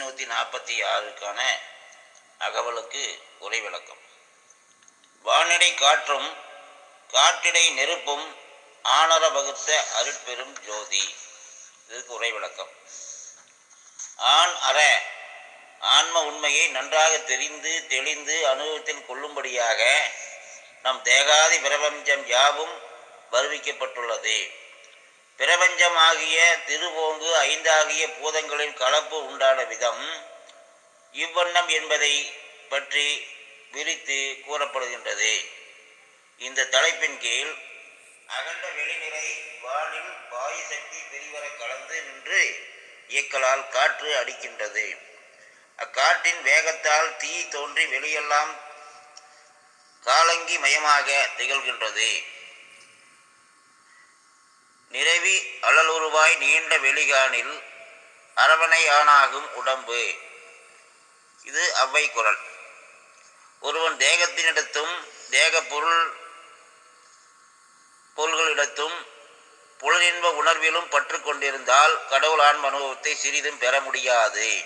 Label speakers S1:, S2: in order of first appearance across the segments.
S1: நூற்றி நாற்பத்தி ஆறுக்கான அகவலுக்கு உரை விளக்கம் வானிடை காற்றும் காற்றிடை நெருப்பும் ஆனர வகுத்த அருட்பெரும் ஜோதி. இதற்கு உரை விளக்கம் ஆண் அற ஆன்ம உண்மையை நன்றாக தெரிந்து தெளிந்து அனுபவத்தில் கொள்ளும்படியாக நம் தேகாதி பிரபஞ்சம் யாவும் வருவிக்கப்பட்டுள்ளது. பிரபஞ்சம் ஆகிய திருவோங்கு ஐந்தாகிய பூதங்களின் கலப்பு உண்டான விதம் இவ்வண்ணம் என்பதை பற்றி விரித்து கூறப்படுகின்றது. இந்த தலைப்பின் கீழ் அகண்ட வெளிநிலை வானில் வாயு சக்தி பெரிவர கலந்து நின்று இயக்கலால் காற்று அடிக்கின்றது. அக்காற்றின் வேகத்தால் தீ தோன்றி வெளியெல்லாம் காலங்கி மயமாக திகழ்கின்றது. நிறைவி அழலுருவாய் நீண்ட வெளிகானில் அரவணை ஆணாகும் உடம்பு. இது அவ்வை குரல். ஒருவன் தேகத்தினிடத்தும் தேக பொருள் பொருள்களிடத்தும் புலனின்ப உணர்விலும் பற்று கொண்டிருந்தால் கடவுள் ஆன்ம அனுபவத்தை சிறிதும் பெற முடியாது.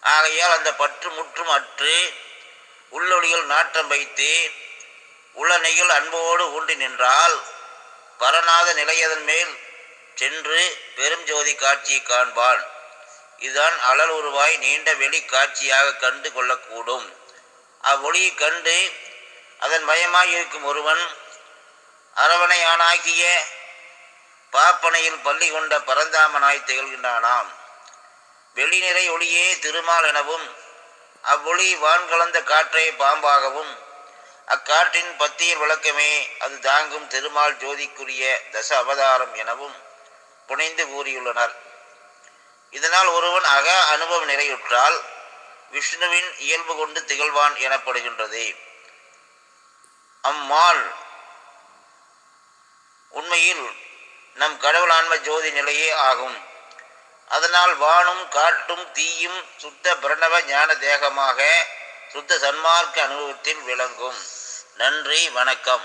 S1: ஆகையால் அந்த பற்று முற்றும் அற்று உள்ளொளியில் நாட்டம் வைத்து உளநெயில் அன்போடு ஊன்றி நின்றால் பரநாத நிலையதன் மேல் சென்று பெரும் ஜோதி காட்சியை காண்பான். இதுதான் அலல் உருவாய் நீண்ட வெளி காட்சியாக கண்டு கொள்ளக்கூடும். அவ்வொளியை கண்டு அதன் மயமாய் இருக்கும் ஒருவன் அரவணையானாகிய பாப்பனையில் பள்ளி கொண்ட பரந்தாமனாய் திகழ்கின்றானாம். வெளிநிறை ஒளியே திருமால் எனவும் அவ்வொளி வான்கலந்த காற்றை பாம்பாகவும் அக்காற்றின் பத்தியல் விளக்கமே அது தாங்கும் திருமால் ஜோதிக்குரிய தச அவதாரம் எனவும் புனைந்து கூறியுள்ளனர். இதனால் ஒருவன் அக அனுபவம் நிறையுற்றால் விஷ்ணுவின் இயல்பு கொண்டு திகழ்வான் எனப்படுகின்றது. அம்மாள் உண்மையில் நம் கடவுளான்ம ஜோதி நிலையே ஆகும். அதனால் வானும் காட்டும் தீயும் சுத்த பிரணவ ஞான தேகமாக சுத்த சன்மார்க்க அனுபவத்தில் விளங்கும். நன்றி வணக்கம்.